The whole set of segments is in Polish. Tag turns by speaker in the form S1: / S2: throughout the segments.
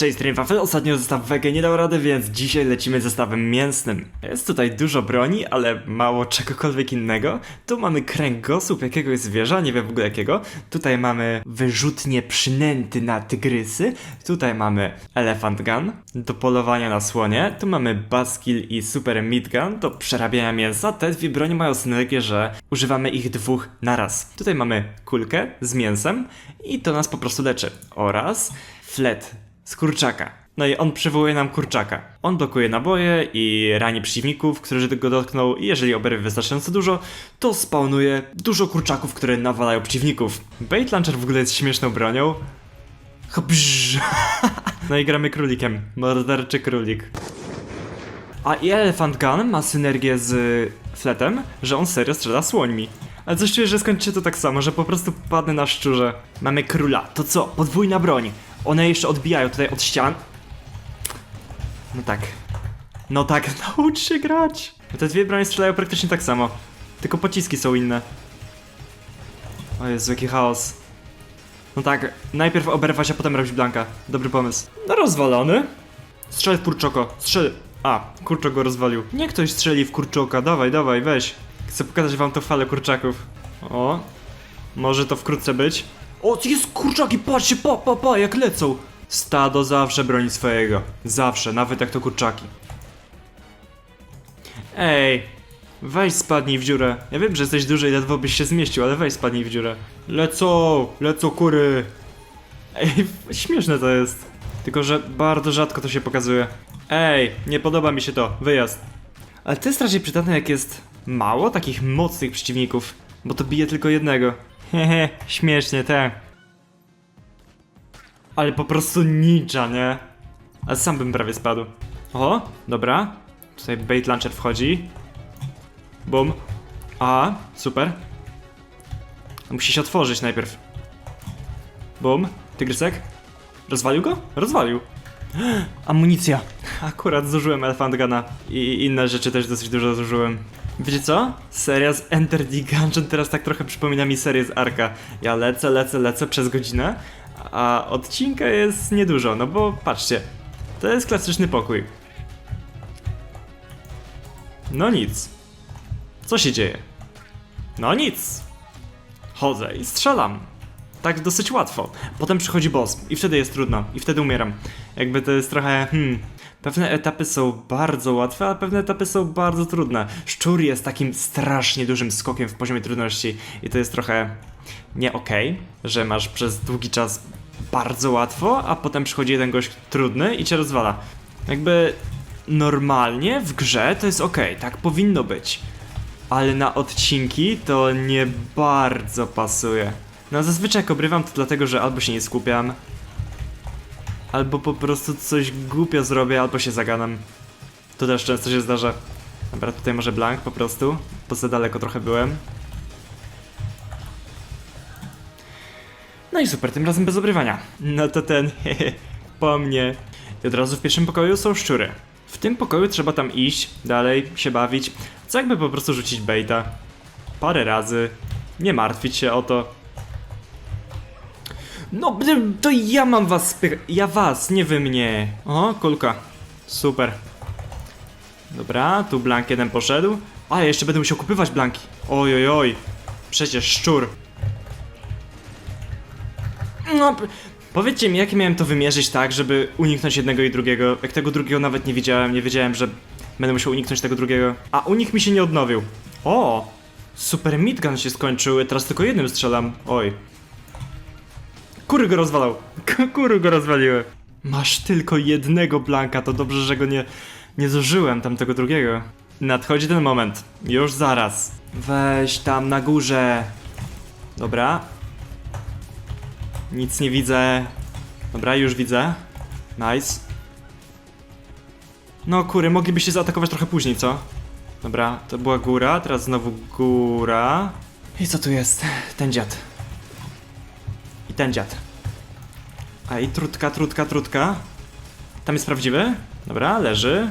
S1: Cześć, Streamwafel. Ostatnio zestaw wege nie dał rady, więc dzisiaj lecimy zestawem mięsnym. Jest tutaj dużo broni, ale mało czegokolwiek innego. Tu mamy kręgosłup jakiegoś zwierza, nie wiem w ogóle jakiego. Tutaj mamy wyrzutnie przynęty na tygrysy. Tutaj mamy elephant gun do polowania na słonie. Tu mamy baskill i super meat gun do przerabiania mięsa. Te dwie broni mają synergię, że używamy ich dwóch naraz. Tutaj mamy kulkę z mięsem i to nas po prostu leczy. Oraz flet z kurczaka. No i on przywołuje nam kurczaka. On blokuje naboje i rani przeciwników, którzy go dotkną i jeżeli oberwie wystarczająco dużo, to spawnuje dużo kurczaków, które nawalają przeciwników. Bait Launcher w ogóle jest śmieszną bronią. No i gramy królikiem. Morderczy królik. A i Elephant Gun ma synergię z fletem, że on serio strzela słońmi. Ale coś czuję, że skończycie to tak samo, że po prostu padnę na szczurze. Mamy króla. To co? Podwójna broń. One jeszcze odbijają tutaj od ścian. No tak. No tak, naucz się grać. Te dwie bronie strzelają praktycznie tak samo. Tylko pociski są inne. O Jezu, jaki chaos. No tak, najpierw oberwać, a potem robić blanka. Dobry pomysł. No rozwalony. Strzel w kurczoko, strzel. A, kurczok go rozwalił. Nie ktoś strzeli w kurczoka, dawaj, dawaj, weź. Chcę pokazać wam to falę kurczaków. O, może to wkrótce być. O, jest kurczaki, patrzcie, pa, pa, pa, jak lecą. Stado zawsze broni swojego. Zawsze, nawet jak to kurczaki. Ej, weź spadnij w dziurę. Ja wiem, że jesteś duży i ledwo byś się zmieścił, ale weź spadnij w dziurę. Lecą, lecą kury. Ej, śmieszne to jest. Tylko, że bardzo rzadko to się pokazuje. Ej, nie podoba mi się to, wyjazd. Ale to jest raczej przydatne, jak jest mało takich mocnych przeciwników, bo to bije tylko jednego. Hehe, śmiesznie, te. Ale po prostu ninja, nie? Ale sam bym prawie spadł. O, dobra. Tutaj bait launcher wchodzi. Bum. A, super. Musi się otworzyć najpierw. Bum. Tygrysek. Rozwalił go? Rozwalił. Amunicja. Akurat zużyłem Elephant Guna i inne rzeczy też dosyć dużo zużyłem. Wiecie co? Seria z Enter the Gungeon teraz tak trochę przypomina mi serię z Arka. Ja lecę, lecę, lecę przez godzinę, a odcinka jest niedużo, no bo patrzcie, to jest klasyczny pokój. No nic. Co się dzieje? No nic. Chodzę i strzelam. Tak dosyć łatwo. Potem przychodzi boss i wtedy jest trudno i wtedy umieram. Jakby to jest trochę hmm. Pewne etapy są bardzo łatwe, a pewne etapy są bardzo trudne. Szczur jest takim strasznie dużym skokiem w poziomie trudności i to jest trochę nie okej, że masz przez długi czas bardzo łatwo, a potem przychodzi jeden gość trudny i cię rozwala. Jakby normalnie w grze to jest okej, tak powinno być. Ale na odcinki to nie bardzo pasuje. No zazwyczaj jak obrywam to dlatego, że albo się nie skupiam, albo po prostu coś głupio zrobię, albo się zagadam. To też często się zdarza. Dobra, tutaj może blank po prostu, bo za daleko trochę byłem. No i super, tym razem bez obrywania. No to ten, hehe, po mnie. I od razu w pierwszym pokoju są szczury. W tym pokoju trzeba tam iść, dalej, się bawić, co jakby po prostu rzucić baita. Parę razy, nie martwić się o to. No, to ja mam was. Ja was, nie wy mnie. O, kulka. Super. Dobra, tu blank jeden poszedł. Ale jeszcze będę musiał kupywać blanki. Oj, oj, oj. Przecież szczur. No, powiedzcie mi, jak miałem to wymierzyć tak, żeby uniknąć jednego i drugiego. Jak tego drugiego nawet nie widziałem, nie wiedziałem, że będę musiał uniknąć tego drugiego. A unik mi się nie odnowił. O! Super midgun się skończył, teraz tylko jednym strzelam. Oj. Kury go rozwalał. Kury go rozwaliły. Masz tylko jednego blanka, to dobrze, że go nie, nie zużyłem tamtego drugiego. Nadchodzi ten moment. Już zaraz. Weź tam na górze. Dobra. Nic nie widzę. Dobra, już widzę. Nice. No kury, moglibyście zaatakować trochę później, co? Dobra, to była góra, teraz znowu góra. I co tu jest? Ten dziad. Ten dziad. I trutka, trutka, trutka. Tam jest prawdziwy? Dobra, leży.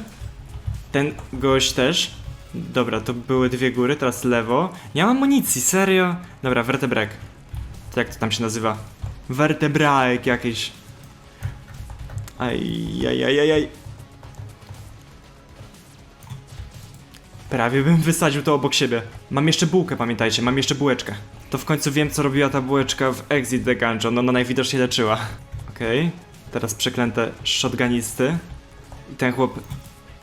S1: Ten gość też. Dobra, to były dwie góry, teraz lewo. Nie mam amunicji, serio? Dobra, vertebrek. To jak to tam się nazywa? Vertebraek jakiś. Ajajajajaj. Prawie bym wysadził to obok siebie. Mam jeszcze bułkę, pamiętajcie, mam jeszcze bułeczkę. To w końcu wiem, co robiła ta bułeczka w Exit the Gungeon. Ona najwidoczniej leczyła. Okej, teraz przeklęte shotgunisty. I ten chłop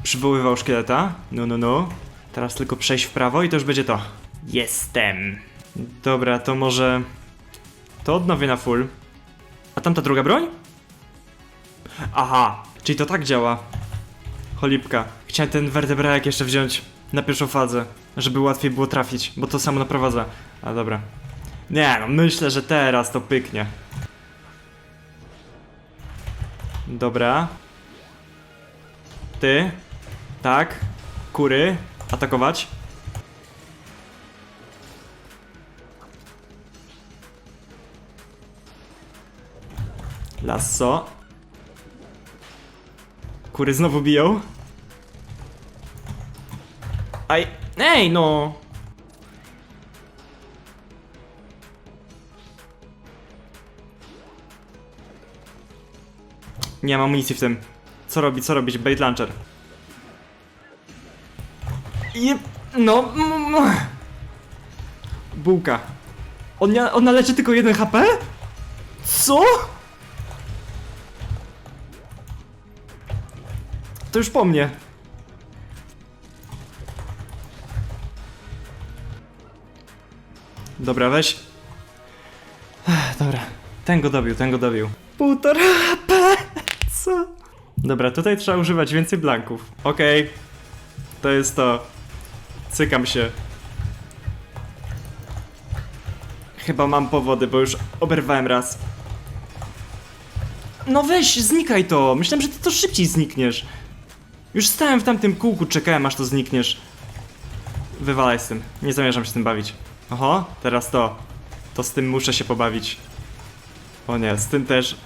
S1: przywoływał szkieleta. No, no, no. Teraz tylko przejść w prawo i to już będzie to. Jestem. Dobra, to może... To odnowię na full. A tamta druga broń? Aha, czyli to tak działa. Cholipka. Chciałem ten wertebrałek jeszcze wziąć na pierwszą fazę, żeby łatwiej było trafić, bo to samo naprowadza. A dobra. Nie no, myślę, że teraz to pyknie. Dobra. Ty. Tak. Kury. Atakować. Lasso. Kury znowu biją. Aj. Ej, no! Nie mam amunicji w tym. Co robi, co robić? Bait launcher. Jep, no. Bułka. On, nie, ona leczy tylko 1 HP? Co? To już po mnie. Dobra, weź. Ech, Dobra, ten go dobił, ten go dobił. Półtora HP! Co? Dobra, tutaj trzeba używać więcej blanków. Okej. To jest to. Cykam się. Chyba mam powody, bo już oberwałem raz. No weź, znikaj to! Myślałem, że ty to szybciej znikniesz. Już stałem w tamtym kółku, czekałem aż to znikniesz. Wywalaj z tym. Nie zamierzam się z tym bawić. Oho, teraz to. To z tym muszę się pobawić. O nie, z tym też.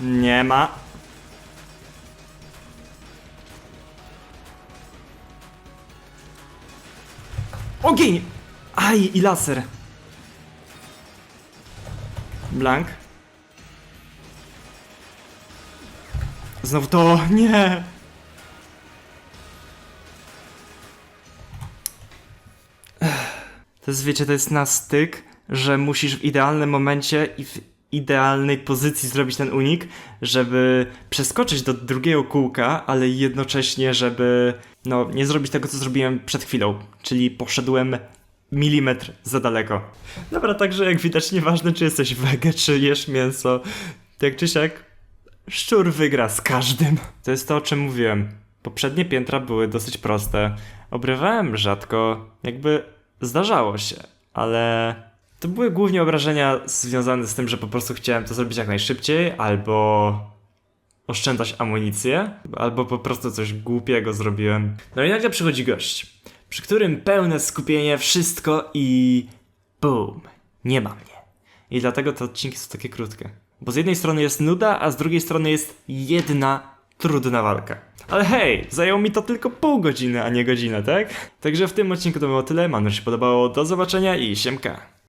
S1: Nie ma. Ogień! Aj, i laser. Blank. Znowu to, nie. To jest, wiecie, to jest na styk, że musisz w idealnym momencie i w idealnej pozycji zrobić ten unik, żeby przeskoczyć do drugiego kółka, ale jednocześnie, żeby no, nie zrobić tego, co zrobiłem przed chwilą, czyli poszedłem milimetr za daleko. Dobra, także jak widać, nieważne czy jesteś wege, czy jesz mięso, jak czy siak, szczur wygra z każdym. To jest to, o czym mówiłem. Poprzednie piętra były dosyć proste. Obrywałem rzadko, jakby zdarzało się, ale to były głównie obrażenia związane z tym, że po prostu chciałem to zrobić jak najszybciej, albo oszczędzać amunicję, albo po prostu coś głupiego zrobiłem. No i nagle przychodzi gość, przy którym pełne skupienie, wszystko i boom, nie ma mnie. I dlatego te odcinki są takie krótkie. Bo z jednej strony jest nuda, a z drugiej strony jest jedna trudna walka. Ale hej, zajęło mi to tylko pół godziny, a nie godzinę, tak? Także w tym odcinku to było tyle, mam nadzieję, że się podobało. Do zobaczenia i siemka.